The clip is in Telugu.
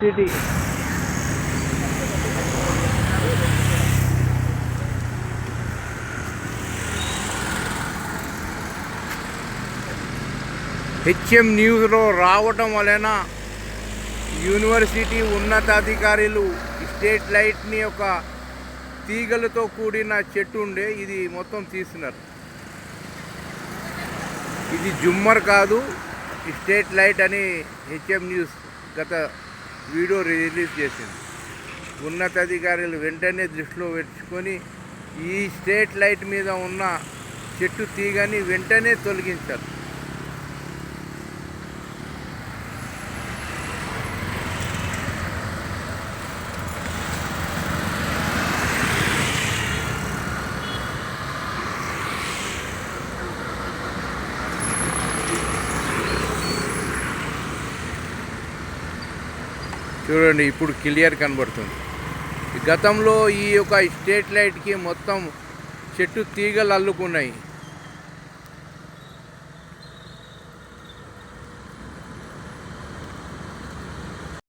సిటీ హెచ్ఎం న్యూస్లో రావటం వలన యూనివర్సిటీ ఉన్నతాధికారులు స్టేట్ లైట్ని ఒక తీగలతో కూడిన చెట్టు ఉండే ఇది మొత్తం తీస్తున్నారు ఇది జుమ్మర్ కాదు స్టేట్ లైట్ అని హెచ్ఎం న్యూస్ గత వీడియో రిలీజ్ చేసింది. ఉన్నతాధికారులు వెంటనే దృష్టిలో పెట్టుకొని ఈ స్ట్రేట్ లైట్ మీద ఉన్న చెట్టు తీగని వెంటనే తొలగించారు. చూడండి ఇప్పుడు క్లియర్ కనబడుతుంది. గతంలో ఈ యొక్క స్ట్రీట్ లైట్కి మొత్తం చెట్టు తీగలు అల్లుకున్నాయి.